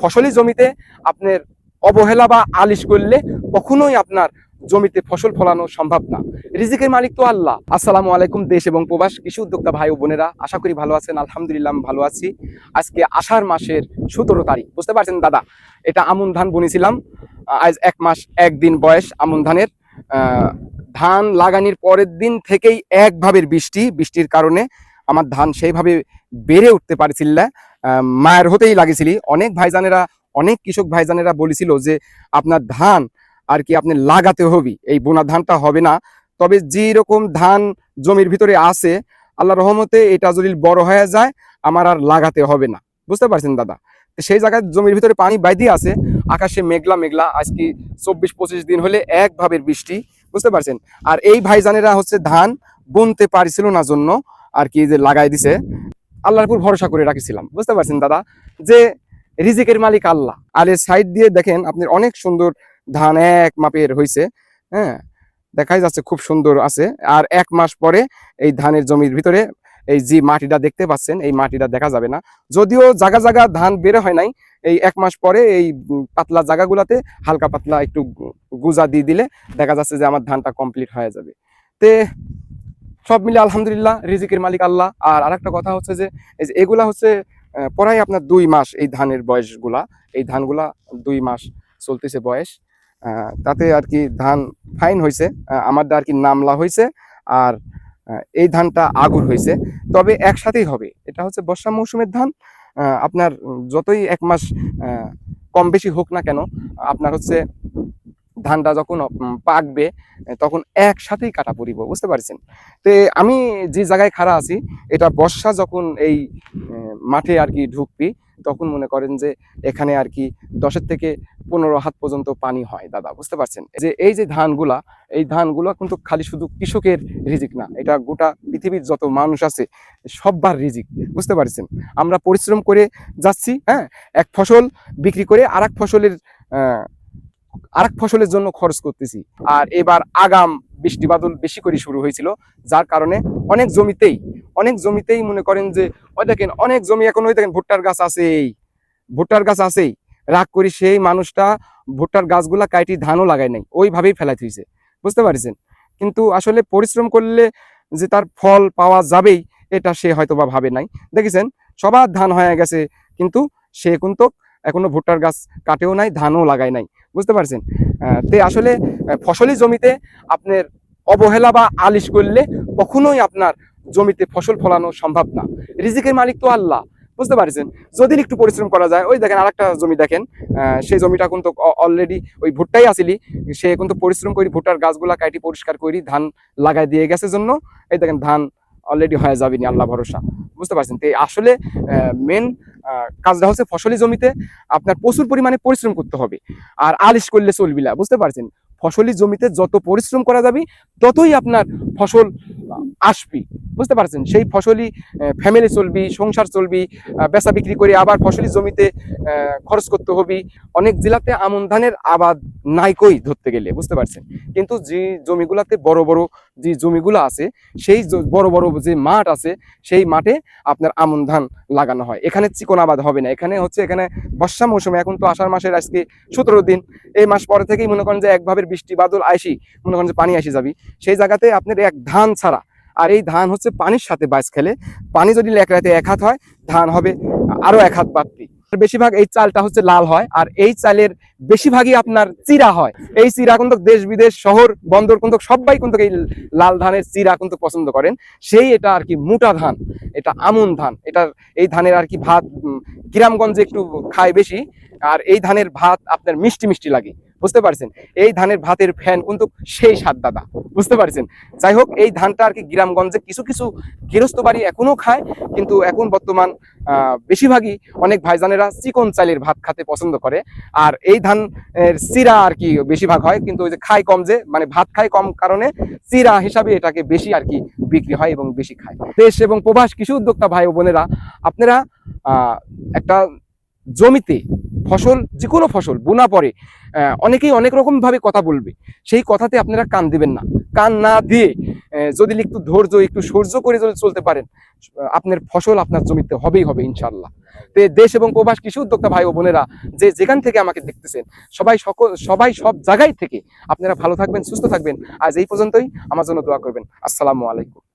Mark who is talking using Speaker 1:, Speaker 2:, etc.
Speaker 1: ফসলি জমিতে আপনার অবহেলা বা আলিশ করলে কখনোই আপনার জমিতে ফসল ফলানো সম্ভব না। রিজিকের মালিক তো আল্লাহ। আসসালামু আলাইকুম দেশ এবং প্রবাস। কৃষি উদ্যোক্তা ভাই ও বোনেরা, আশা করি ভালো আছেন, আলহামদুলিল্লাহ ভালো আছি। আজকে আষাঢ় মাসের সতেরো তারিখ, বুঝতে পারছেন দাদা? এটা আমন ধান বুনেছিলাম। আজ এক মাস একদিন বয়স আমন ধানের। ধান লাগানির পরের দিন থেকেই একভাবে বৃষ্টি, বৃষ্টির কারণে আমার ধান সেইভাবে বেড়ে উঠতে পারছিল না। মায়ের হতেই লাগিয়েছিলি অনেক ভাইজানেরা, অনেক কৃষক ভাইজানেরা বলেছিল যে, আপনার ধান আর কি আপনি লাগাতে হবে, এই বোনা ধানটা হবে না। তবে যে রকম ধান জমির ভিতরে আছে আল্লাহ রহমতে এটা যদি বড় হয়ে যায়, আমার আর লাগাতে হবে না। বুঝতে পারছেন দাদা? সেই জায়গায় জমির ভিতরে পানি বাইদি আছে, আকাশে মেঘলা মেঘলা, আজকে চব্বিশ পঁচিশ দিন হলে একভাবে বৃষ্টি, বুঝতে পারছেন? আর এই ভাইজানেরা হচ্ছে ধান বুনতে পারছিল না জন্য আর কি যে লাগাই দিছে, আল্লাহর উপর ভরসা করে রাখিছিলাম। বুঝতে পারছেন দাদা? যে রিজিকের মালিক আল্লাহ। আর এর সাইড দিয়ে দেখেন, আপনার অনেক সুন্দর ধান এক মাপের হয়েছে হ্যাঁ? দেখাই যাচ্ছে খুব সুন্দর আছে। আর এক মাস পরে এই ধানের জমির ভিতরে এই যে মাটিটা দেখতে পাচ্ছেন, এই মাটিটা দেখা যাবে না। যদিও জায়গা জায়গা ধান বের হয় নাই, এই এক মাস পরে এই পাতলা জায়গাগুলাতে হালকা পাতলা একটু গুজা দিয়ে দিলে দেখা যাচ্ছে যে আমার ধানটা কমপ্লিট হয়ে যাবে। তে সব মিলে আলহামদুলিল্লাহ, রিজিকের মালিক আল্লাহ। আর আরেকটা কথা হচ্ছে যে, এই যে এগুলা হচ্ছে প্রায় আপনার দুই মাস এই ধানের বয়সগুলা। এই ধানগুলা দুই মাস চলতেছে বয়স। তাতে আর কি ধান ফাইন হয়েছে আমারটা আর কি নামলা হয়েছে আর এই ধানটা আগুর হয়েছে তবে একসাথেই হবে। এটা হচ্ছে বর্ষা মৌসুমের ধান। আপনার যতই এক মাস কম বেশি হোক না কেন, আপনার হচ্ছে ধানটা যখন পাকবে, তখন একসাথেই কাটা পড়িব বুঝতে পারছেন? তো আমি যে জায়গায় খাড়া আছি, এটা বর্ষা যখন এই মাঠে আর কি ঢুকবি, তখন মনে করেন যে এখানে আর কি দশের থেকে পনেরো হাত পর্যন্ত পানি হয়, দাদা, বুঝতে পারছেন? যে এই যে ধানগুলা, এই ধানগুলো কিন্তু খালি শুধু কৃষকের রিজিক না, এটা গোটা পৃথিবীর যত মানুষ আছে, সববার রিজিক, বুঝতে পারছেন? আমরা পরিশ্রম করে যাচ্ছি হ্যাঁ? এক ফসল বিক্রি করে আর ফসলের আরেক ফসলের জন্য খরচ করতেছি। আর এবার আগাম বৃষ্টি বাদল বেশি করে শুরু হয়েছিল, যার কারণে অনেক জমিতেই অনেক জমিতেই মনে করেন যে, ওই দেখেন অনেক জমি এখন ওই দেখেন ভুট্টার গাছ আছেই, ভুট্টার গাছ আছেই। রাগ করি সেই মানুষটা ভুট্টার গাছগুলা কাইটি ধানও লাগায় নাই, ওইভাবেই ফেলাই থুইছে বুঝতে পারছেন? কিন্তু আসলে পরিশ্রম করলে যে তার ফল পাওয়া যাবেই, এটা সে হয়তো বা ভাবে নাই। দেখেছেন? সবার ধান হয়ে গেছে, কিন্তু সে কিন্তু এখনও ভুট্টার গাছ কাটেও নাই, ধানও লাগায় নাই। বুঝতে পারছেন? তে আসলে ফসলি জমিতে আপনার অবহেলা বা আলিশ করলে কখনোই আপনার জমিতে ফসল ফলানো সম্ভব না। রিজিকের মালিক তো আল্লাহ, বুঝতে পারছেন? যদি একটু পরিশ্রম করা যায়, ওই দেখেন আরেকটা জমি দেখেন সেই জমিটা কিন্তু অলরেডি ওই ভুট্টাই আসিলি, সে কিন্তু পরিশ্রম করি, ভুট্টার গাছগুলা কাটি পরিষ্কার করি, ধান লাগাই দিয়ে গেছে জন্য, এই দেখেন ধান অলরেডি হয়ে যাবে নি, আল্লাহ ভরসা। বুঝতে পারছেন? তো আসলে মেন কাজটা হচ্ছে ফসলি জমিতে আপনার প্রচুর পরিমাণে পরিশ্রম করতে হবে। আর আলিশ করলে চলবি না, বুঝতে পারছেন? ফসলি জমিতে যত পরিশ্রম করা যাবে, ততই আপনার ফসল আসবি। বুঝতে পারছেন? সেই ফসলি ফ্যামিলি চলবি, সংসার চলবি বেচা বিক্রি করে আবার ফসলি জমিতে খরচ করতে হবে। অনেক জেলাতে আমন ধানের আবাদ নাই কই ধরতে গেলে, বুঝতে পারছেন? কিন্তু যে জমিগুলাতে বড় বড় যে জমিগুলো আছে, সেই বড় বড় যে মাঠ আছে, সেই মাঠে আপনার আমন ধান লাগানো হয়। এখানে চিকন আবাদ হবে না। এখানে হচ্ছে, এখানে বর্ষা মৌসুমে, এখন তো আষাঢ় মাসের আজকে সতেরো দিন। এই মাস পরে থেকেই মনে করেন যে একভাবে বৃষ্টি, বাদল আইসি, মনে করেন যে পানি আসি যাবি। সেই জায়গাতে আপনার এক ধান ছাড়া আর এই ধান হচ্ছে পানির সাথে বাইস খেলে। পানি যদি এক রাতে এক হাত হয়, ধান হবে আরও এক হাত বাড়তি বেশিরভাগ এই চালটা হচ্ছে লাল হয়, আর এই চালের বেশিরভাগই আপনার চিরা হয়। এই চিরা কিন্তু দেশ, বিদেশ, শহর, বন্দর কিন্তু সবাই কিন্তু এই লাল ধানের চিরা কিন্তু পছন্দ করেন। সেই এটা আর কি মোটা ধান, এটা আমন ধান। এটার এই ধানের আর কি ভাত গ্রামগঞ্জে একটু খায় বেশি, আর এই ধানের ভাত আপনার মিষ্টি মিষ্টি লাগে। বুঝতে পারছেন? এই ধানের ভাতের ফ্যান কিন্তু সেই স্বাদ, দাদা। বুঝতে পারছেন? যাই হোক, এই ধানটা আর কি গ্রামগঞ্জে কিছু কিছু গৃহস্থ বাড়ি এখনও খায়, কিন্তু এখন বর্তমান বেশিরভাগই অনেক ভাইজানেরা চিকন চালের ভাত খেতে পছন্দ করে। আর এই ধান চিরা আর কি বেশিরভাগ হয়, কিন্তু ওই যে খায় কম যে মানে ভাত খায় কম কারণে চিরা হিসাবে এটাকে বেশি আর কি বিক্রি হয় এবং বেশি খায়। দেশ এবং প্রবাস কৃষি উদ্যোক্তা ভাই বোনেরা, আপনারা একটা জমিতে ফসল যে কোনো ফসল, বোনা পরে অনেকেই অনেক রকম ভাবে কথা বলবে। সেই কথাতে আপনারা কান দিবেন না। কান না দিয়ে যদি একটু ধৈর্য, একটু সহ্য করে যদি চলতে পারেন আপনার ফসল আপনার জমিতে হবেই, হবে ইনশাল্লাহ তো দেশ এবং প্রবাস কৃষি উদ্যোক্তা ভাই ও বোনেরা যে যেখান থেকে আমাকে দেখতেছেন, সবাই সকল, সবাই সব জায়গায় থেকে আপনারা ভালো থাকবেন, সুস্থ থাকবেন। আজ এই পর্যন্তই। আমার জন্য দোয়া করবেন। আসসালামু আলাইকুম।